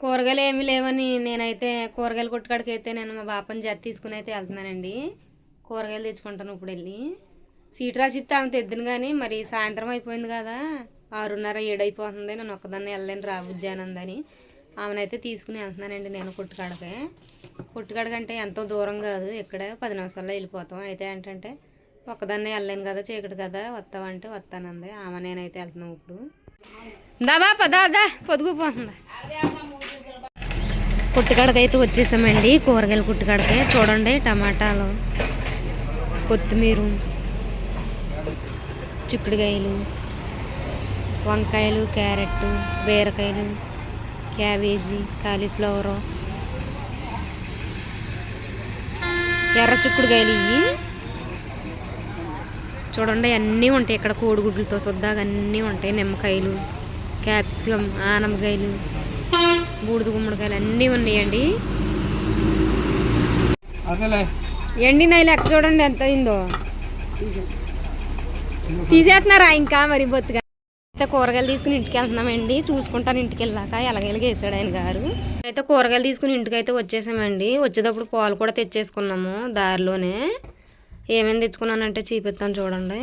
కూరగాయలు ఏమీ లేవని నేనైతే కూరగాయలు కొట్టుకాడికి అయితే నేను మా బాపని జత తీసుకుని అయితే వెళ్తున్నానండి. కూరగాయలు తెచ్చుకుంటాను ఇప్పుడు వెళ్ళి సీట్ రాసి ఇస్తే ఆమె తెద్దును కానీ మరి సాయంత్రం అయిపోయింది కదా. ఆరున్నర ఏడైపోతుంది. నేను ఒక్కదాన్ని వెళ్ళలేను రాబుజ్జానందని ఆమెనైతే తీసుకుని వెళ్తున్నానండి నేను కొట్టుకాడకే. కొట్టుకాడకంటే ఎంతో దూరం కాదు. ఇక్కడే పది నిమిషాల్లో వెళ్ళిపోతాం. అయితే ఏంటంటే ఒక్కదాన్నే వెళ్ళలేను కదా చీకటి కదా వస్తావంటే వస్తానంది. ఆమె నేనైతే వెళ్తున్నాం ఇప్పుడు. దాబా పదా దా పొదుగుపోతుంది పుట్టుకాడకి అయితే వచ్చేసామండి కూరగాయల పుట్టుకాడకి. చూడండి టమాటాలు కొత్తిమీర చిక్కుడుకాయలు వంకాయలు క్యారెట్ బీరకాయలు క్యాబేజీ కాలీఫ్లవరు ఎర్ర చిక్కుడుకాయలు ఇవి చూడండి అన్నీ ఉంటాయి ఇక్కడ కోడిగుడ్లతో సుద్దాగా అన్నీ ఉంటాయి. నిమ్మకాయలు క్యాప్సికమ్ ఆనపకాయలు బూడిద గుమ్మడికాయలు అన్నీ ఉన్నాయండి. ఎండి నై లెక్క చూడండి ఎంత అయిందో? తీసేస్తున్నారా ఇంకా మరి బొత్తుగా? అయితే కూరగాయలు తీసుకుని ఇంటికి వెళ్తున్నామండి. చూసుకుంటాను ఇంటికి వెళ్ళాక ఎలాగెలాగ వేసాడు ఆయన గారు. అయితే కూరగాయలు తీసుకుని ఇంటికి అయితే వచ్చేసామండి. వచ్చేటప్పుడు పాలు కూడా తెచ్చేసుకున్నాము దారిలోనే. ఏమేమి తెచ్చుకున్నానంటే చూపిస్తాను చూడండి.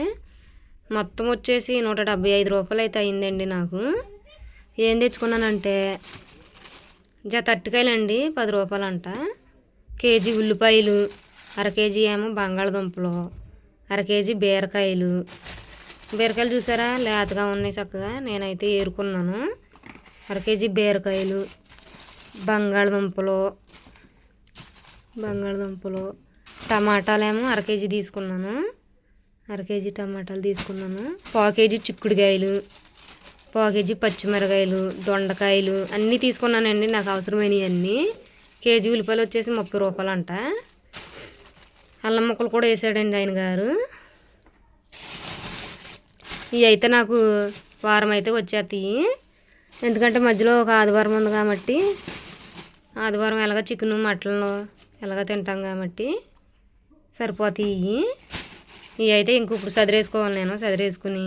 మొత్తం వచ్చేసి నూట డెబ్బై ఐదు రూపాయలు అయితే అయిందండి నాకు. ఏం తెచ్చుకున్నానంటే జత అరటికాయలండి పది రూపాయలు అంట కేజీ ఉల్లిపాయలు అర కేజీ ఏమో బంగాళదుంపలు అర కేజీ బీరకాయలు. బీరకాయలు చూసారా? లేతగా ఉన్నాయి చక్కగా. నేనైతే ఏరుకున్నాను. అర కేజీ బీరకాయలు బంగాళదుంపలు బంగాళదుంపలు టమాటాలేమో అర కేజీ తీసుకున్నాను. అర కేజీ టమాటాలు తీసుకున్నాను. పావు కేజీ చిక్కుడుకాయలు. పావు కేజీ పచ్చిమిరకాయలు దొండకాయలు అన్నీ తీసుకున్నానండి. నాకు అవసరమైనవి అన్నీ కేజీ ఉల్లిపాయలు వచ్చేసి ముప్పై రూపాయలు అంట అల్లం ముక్కలు కూడా వేసాడండి ఆయన గారు. ఇవి అయితే నాకు వారం అయితే వచ్చేస్తాయి. ఎందుకంటే మధ్యలో ఒక ఆదివారం ఉంది కాబట్టి ఆదివారం ఎలాగ చికెన్ మటన్ ఎలాగ తింటాం కాబట్టి సరిపోతాయి. ఇవి ఇవి అయితే ఇంక ఇప్పుడు సదిరేసుకోవాలి నేను. సదిరేసుకుని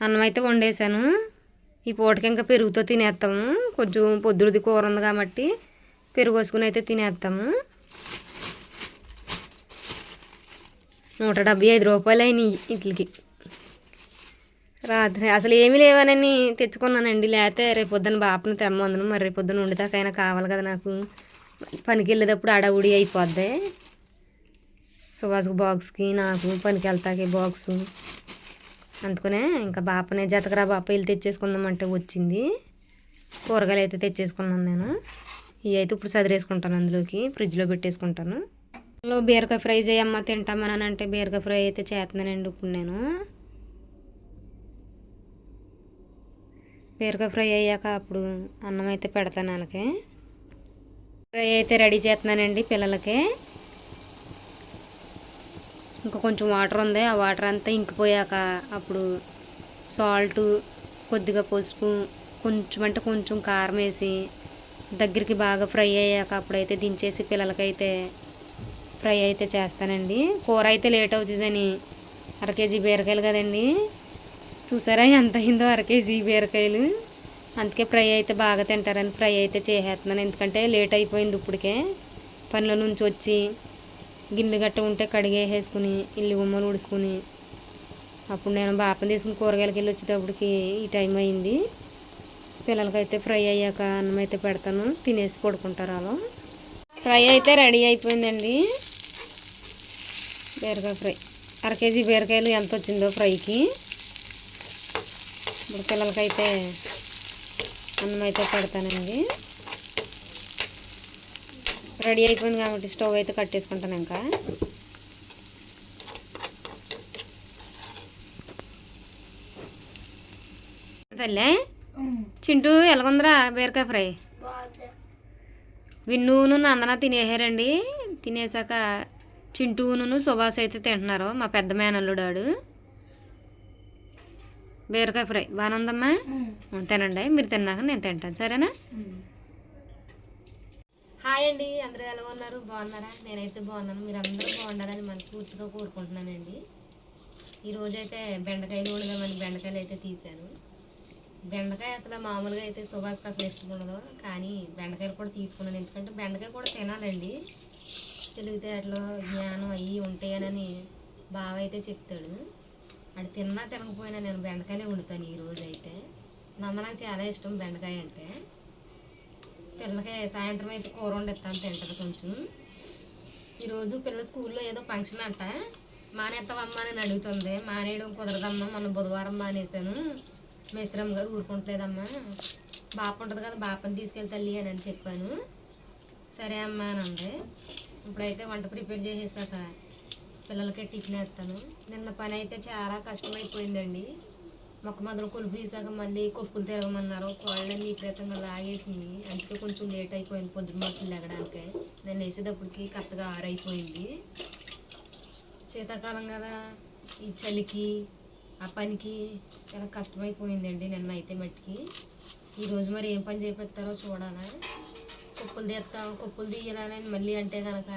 అన్నం అయితే వండేసాను ఈ పూటకి ఇంకా పెరుగుతో తినేస్తాము కొంచెం పొద్దుడిది కూర ఉంది కాబట్టి పెరుగు వేసుకుని అయితే తినేస్తాము నూట డెబ్బై ఐదు రూపాయలు అయినాయి వీటికి రాత్రి అసలు ఏమీ లేవనని తెచ్చుకున్నానండి. లేకపోతే రేపు పొద్దున బాపను తెమ్మందును మరి రేపు పొద్దున వండుతాకైనా కావాలి కదా నాకు. పనికి వెళ్ళేటప్పుడు అడవుడి అయిపోద్ది. సుభాష్కి బాక్స్కి నాకు పనికి వెళ్తాకి బాక్సు అందుకనే ఇంకా బాపనే జతకరా బాప వెళ్ళి తెచ్చేసుకుందామంటే వచ్చింది. కూరగాయలు అయితే తెచ్చేసుకున్నాను నేను. ఇవి అయితే ఇప్పుడు చదివేసుకుంటాను అందులోకి ఫ్రిడ్జ్లో పెట్టేసుకుంటాను. లో బీరకాయ ఫ్రై చేయమ్మ తింటామని అంటే బీరకాయ ఫ్రై అయితే చేస్తున్నానండి ఇప్పుడు నేను. బీరకాయ ఫ్రై అయ్యాక అప్పుడు అన్నం అయితే పెడతాను వాళ్ళకి ఫ్రై అయితే రెడీ చేస్తున్నానండి పిల్లలకి. ఇంకా కొంచెం వాటర్ ఉంది. ఆ వాటర్ అంతా ఇంకిపోయాక అప్పుడు సాల్ట్ కొద్దిగా పసుపు కొంచెం అంటే కొంచెం కారం వేసి దగ్గరికి బాగా ఫ్రై అయ్యాక అప్పుడైతే దించేసి పిల్లలకైతే ఫ్రై అయితే చేస్తానండి. కూర అయితే లేట్ అవుతుందని అర కేజీ బీరకాయలు కదండి. చూసారా ఎంత అయిందో అర కేజీ బీరకాయలు. అందుకే ఫ్రై అయితే బాగా తింటారని ఫ్రై అయితే చేసేస్తున్నాను. ఎందుకంటే లేట్ అయిపోయింది ఇప్పటికే. పనుల నుంచి వచ్చి గిన్నెలు గట్ట ఉంటే కడిగేసేసుకుని ఇల్లు గుమ్మలు ఉడుచుకుని అప్పుడు నేను బాపని తీసుకుని కూరగాయలకి వెళ్ళి వచ్చేటప్పటికి ఈ టైం అయింది. పిల్లలకైతే ఫ్రై అయ్యాక అన్నం అయితే పెడతాను తినేసి పడుకుంటారు అలా ఫ్రై అయితే రెడీ అయిపోయిందండి. బీరకాయ ఫ్రై. అర కేజీ బీరకాయలు ఎంత వచ్చిందో ఫ్రైకి. ఇప్పుడు పిల్లలకైతే అన్నం అయితే పెడతానండి. రెడీ అయిపోయింది కాబట్టి స్టవ్ అయితే కట్టేసుకుంటాను ఇంకా తల్లే చింటూ ఎలాగుందిరా బీరకాయ ఫ్రై? విన్నూను నందన తినేసారండి తినేసాక చింటూను సుభాష్ అయితే తింటున్నారు మా పెద్ద మేనల్లుడాడు బీరకాయ ఫ్రై బాగానే ఉందమ్మా తినండి మీరు తిన్నాక నేను తింటాను సరేనా? హాయ్ అండి అందరూ ఎలా ఉన్నారు? బాగున్నారా? నేనైతే బాగున్నాను. మీరు అందరూ బాగుండాలని మనస్ఫూర్తిగా కోరుకుంటున్నానండి. ఈరోజైతే బెండకాయలు వండుదామని బెండకాయలు అయితే తీశాను బెండకాయ అసలు మామూలుగా అయితే సుభాష్కి అసలు ఇష్టం ఉండదు. కానీ బెండకాయలు కూడా తీసుకున్నాను. ఎందుకంటే బెండకాయ కూడా తినాలండి. తెలివితేటలు జ్ఞానం అవి ఉంటాయనని బావ అయితే చెప్తాడు. అది తిన్నా తినకపోయినా నేను బెండకాయలే వండుతాను ఈరోజు అయితే అయితే అమ్మ నాకు చాలా ఇష్టం బెండకాయ అంటే. పిల్లకి సాయంత్రం అయితే కూర వండిస్తాను తింటది కొంచెం. ఈరోజు పిల్ల స్కూల్లో ఏదో ఫంక్షన్ అంట. మానేస్తావమ్మా అని అడుగుతుంది. మానేయడం కుదరదమ్మా. మొన్న బుధవారం మానేశాను. మేస్త్రమ్మ గారు ఊరుకుంటలేదమ్మా. బాప ఉంటుంది కదా బాపని తీసుకెళ్ళి తల్లి అని అని చెప్పాను. సరే అమ్మా అని అంది. ఇప్పుడైతే వంట ప్రిపేర్ చేసేసాక పిల్లలకి టిఫిన్ వేస్తాను. నిన్న పని అయితే చాలా కష్టమైపోయిందండి. మొక్క మాత్రం కొలుపు తీసాక మళ్ళీ కొప్పులు తిరగమన్నారు కోళ్ళని విపరీతంగా లాగేసి అందుకే కొంచెం లేట్ అయిపోయింది పొద్దున మొక్కలు లెగడానికి నేను వేసేటప్పటికి కరెక్ట్గా ఆరైపోయింది శీతాకాలం కదా ఈ చలికి ఆ పనికి చాలా కష్టమైపోయిందండి నిన్న అయితే మట్టికి. ఈరోజు మరి ఏం పని చేపిస్తారో చూడాలా. కుప్పలు తీస్తాం కుప్పలు తీయాలని మళ్ళీ అంటే కనుక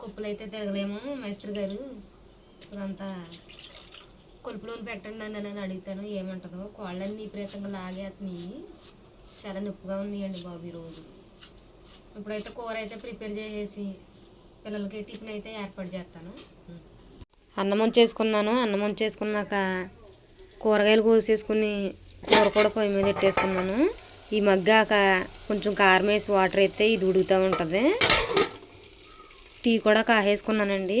కుప్పలు అయితే తిరగలేము మేస్త్రి గారు. ఇదంతా కొలుపులోని పెట్టండి అని నేను అడుగుతాను ఏమంటుందో కోళ్ళని విపరీతంగా లాగేస్తున్నాయి చాలా నొప్పిగా ఉన్నాయండి బాబు ఈరోజు ఇప్పుడైతే కూర అయితే ప్రిపేర్ చేసేసి పిల్లలకి టిఫిన్ అయితే ఏర్పాటు చేస్తాను. అన్నం వంచేసుకున్నాను అన్నం వంచేసుకున్నాక కూరగాయలు కోసేసుకుని కూర కూడా పొయ్యి మీద పెట్టేసుకున్నాను. ఈ మగ్గాక కొంచెం కారం వేసి వాటర్ అయితే ఇది ఉడుగుతూ ఉంటుంది. టీ కూడా కాహేసుకున్నానండి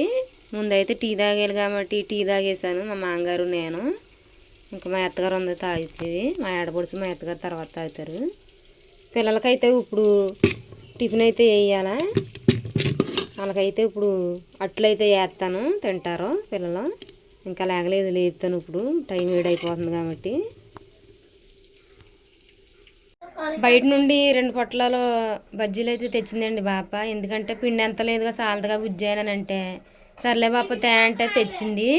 ముందైతే టీ తాగాలి కాబట్టి టీ తాగేసాను మా మామగారు నేను. ఇంకా మా అత్తగారు ఉంది తాగుతుంది. మా ఆడపడుచు మా అత్తగారు తర్వాత తాగుతారు. పిల్లలకైతే ఇప్పుడు టిఫిన్ అయితే వేయాలా? వాళ్ళకైతే ఇప్పుడు అట్లయితే వేస్తాను. తింటారు పిల్లలు. ఇంకా లేగలేదు లేపుతాను ఇప్పుడు. టైం వేడైపోతుంది కాబట్టి. బయట నుండి రెండు పొట్లాలు బజ్జీలు అయితే తెచ్చిందండి బాప. ఎందుకంటే పిండి ఎంత లేదుగా సాలదుగా బుజ్జానని అంటే సర్లే బాప తే అంటే తెచ్చింది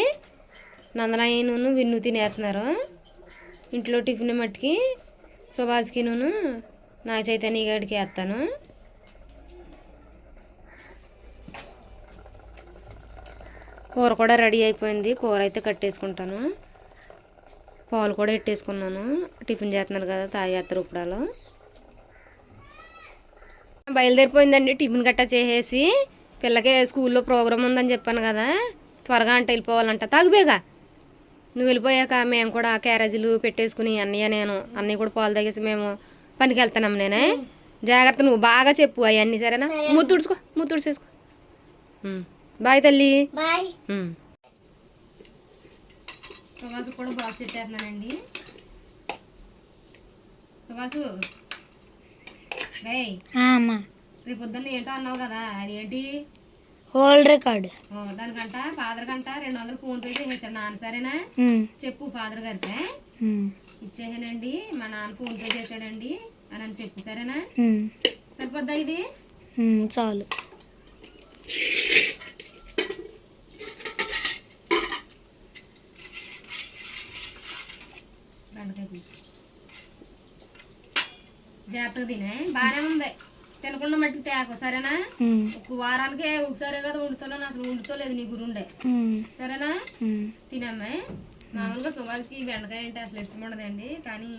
నందనాయను విన్ను తినేస్తున్నారు. ఇంట్లో టిఫిన్ మట్టుకి సుభాష్కి నూను నా చైతన్య గడికి వేస్తాను. కూర కూడా రెడీ అయిపోయింది. కూర అయితే కట్టేసుకుంటాను. పాలు కూడా పెట్టేసుకున్నాను. టిఫిన్ చేస్తున్నారు కదా తాగేస్తారు ఇప్పుడాలో. బయలుదేరిపోయిందండి టిఫిన్ గట్టా చేసేసి. పిల్లకి స్కూల్లో ప్రోగ్రామ్ ఉందని చెప్పాను కదా త్వరగా అంటే వెళ్ళిపోవాలంట. తాగుబేగా నువ్వు వెళ్ళిపోయాక మేము కూడా క్యారేజీలు పెట్టేసుకుని అన్నయ్య నేను అన్నయ్య కూడా పాలు తాగేసి మేము పనికి వెళ్తున్నాం నేనే. జాగ్రత్త నువ్వు బాగా చెప్పు అవన్నీ సరేనా? ముద్దు తుడుచుకో ముద్దు తుడిచేసుకో. ఉమ్. బాయ్ తల్లి. సువాసు కూడా బాక్స్ పెట్టేస్తున్నానండి అమ్మా. రేపు పొద్దున్న ఏంటో అన్నావు కదా అది ఏంటి హోల్డ్ రికార్డ్ దానికంట ఫాదర్ కంట రెండు వందలు ఫోన్ పే చేసేసాడు నాన్న సరేనా? చెప్పు ఫాదర్ గారికి. ఇచ్చేసానండి మా నాన్న ఫోన్ పే చేశాడండి అని అని చెప్పు సరేనా? సరిపోద్దా ఇది? చాలు. జాగ్రత్తగా తినే బాగానే ఉంది. తినకుండా మట్టికి తేకు సరేనా? ఒక వారానికి ఒకసారి కదా వండుతున్నాను అసలు వండుతోలేదు నీ గురుండే. సరేనా? తినమ్మాయి మామూలుగా సుభాష్కి బెండకాయ అంటే అసలు ఇష్టం ఉండదండి కానీ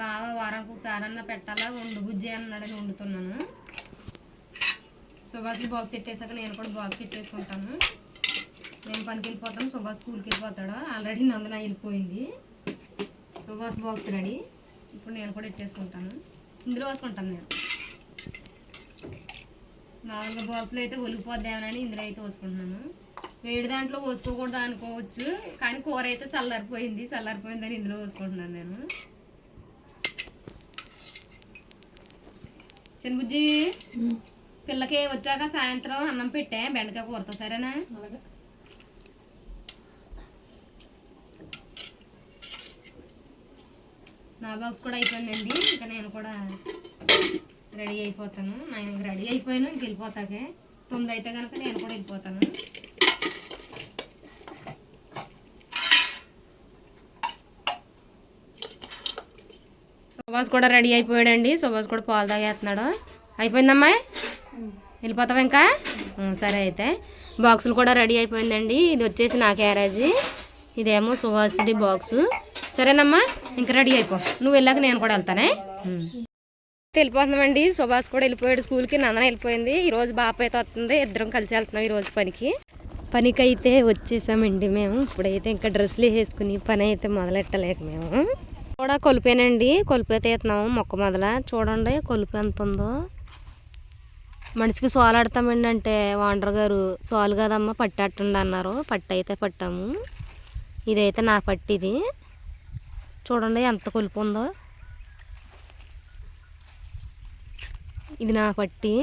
బాగా వారానికి ఒకసారి అన్న పెట్టాలా వండు బుజ్జి అన్నాడని వండుతున్నాను. సుభాష్కి బాక్స్ పెట్టేసాక నేను కూడా బాక్స్ పెట్టేసుకుంటాను నేను పనికి వెళ్ళిపోతాను సుభాష్ స్కూల్కి వెళ్ళిపోతాడు ఆల్రెడీ నందన వెళ్ళిపోయింది. Subhash box ready. ఇప్పుడు నేను కూడా ఎట్టేసుకుంటాను ఇందులో వేసుకుంటాను నేను. మామూలుగా బాక్స్లో అయితే ఒలిగిపోద్దామని ఇందులో అయితే వేసుకుంటున్నాను వేడి దాంట్లో పోసుకోకూడదు అనుకోవచ్చు కానీ కూర అయితే చల్లారిపోయింది చల్లారిపోయిందని ఇందులో వేసుకుంటున్నాను నేను. చిన్నబుజ్జి పిల్లకి వచ్చాక సాయంత్రం అన్నం పెట్టే బెండకాయ కూరతో సరేనా? నా బాక్స్ కూడా అయిపోయిందండి ఇంకా నేను కూడా రెడీ అయిపోతాను. నేను రెడీ అయిపోయాను ఇంక వెళ్ళిపోతాకే. తొమ్మిది అయితే కనుక నేను కూడా వెళ్ళిపోతాను. సుభాష్ కూడా రెడీ అయిపోయాడండి. సుభాష్ కూడా పాలు తాగేస్తున్నాడు. అయిపోయిందమ్మా? వెళ్ళిపోతావా ఇంకా? సరే అయితే. బాక్సులు కూడా రెడీ అయిపోయిందండి. ఇది వచ్చేసి నా క్యారేజీ. ఇదేమో సుభాష్ది బాక్సు. సరేనమ్మా? ఇంకా రెడీ అయిపో. నువ్వు వెళ్ళాక నేను కూడా వెళ్తానే. వెళ్ళిపోతున్నామండి. సుభాష్ కూడా వెళ్ళిపోయాడు స్కూల్కి నందన వెళ్ళిపోయింది. ఈరోజు బాప అయితే వస్తుంది. ఇద్దరం కలిసి వెళ్తున్నాం ఈరోజు పనికి పనికి. అయితే వచ్చేసామండి మేము. ఇప్పుడైతే ఇంకా డ్రెస్సులు వేసుకుని పని అయితే మొదలెట్టలేక మేము. కూడా కొలిపేనండి. కొలిపి అయితే ఎత్తున్నాము మొక్క మొదల. చూడండి కొలిపి ఎంత ఉందో. మనిషికి సోలు ఆడతామండి అంటే వాండర్ గారు సోలు కదమ్మా పట్టేట్టండి అన్నారు. పట్టు అయితే పట్టాము. ఇదైతే నా పట్టి ఇది. చూడండి ఎంత కొలుపు ఉందో. ఇది నా పట్టి.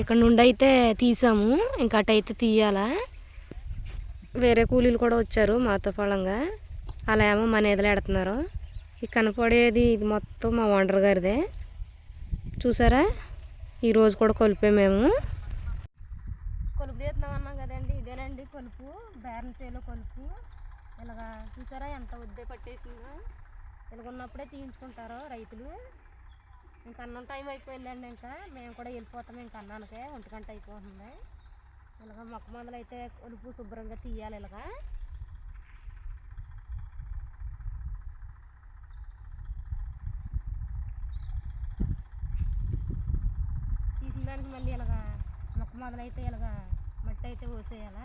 ఇక్కడ నుండి అయితే తీసాము. ఇంకా అటైతే తీయాలా. వేరే కూలీలు కూడా వచ్చారు మాతో పొలంగా అలా ఏమో మన ఎదులు ఎడుతున్నారు. ఈ కనపడేది ఇది మొత్తం మా వండర్ గారిదే. చూసారా? ఈరోజు కూడా కొలిపే మేము. కొలుపు తీస్తున్నాం అన్నాం కదండి. ఇదేనండి కొలుపు. బేరం చేలో కొలుపు. ఇలాగా చూసారా ఎంత ఉద్దే పట్టేసిందో. ఇలాగ ఉన్నప్పుడే తీయించుకుంటారు రైతులు. ఇంకా అన్నం టైం అయిపోయిందండి ఇంకా. మేము కూడా వెళ్ళిపోతాం ఇంకా అన్నానికే ఒంటి గంట అయిపోతుంది. ఇలాగ మొక్క మందులు అయితే కొలుపు శుభ్రంగా తీయాలి ఇలాగా. తీసిన దానికి మళ్ళీ ఇలాగా మొక్క మొదలైతే ఇలాగా మట్టి అయితే పోసేయాలా.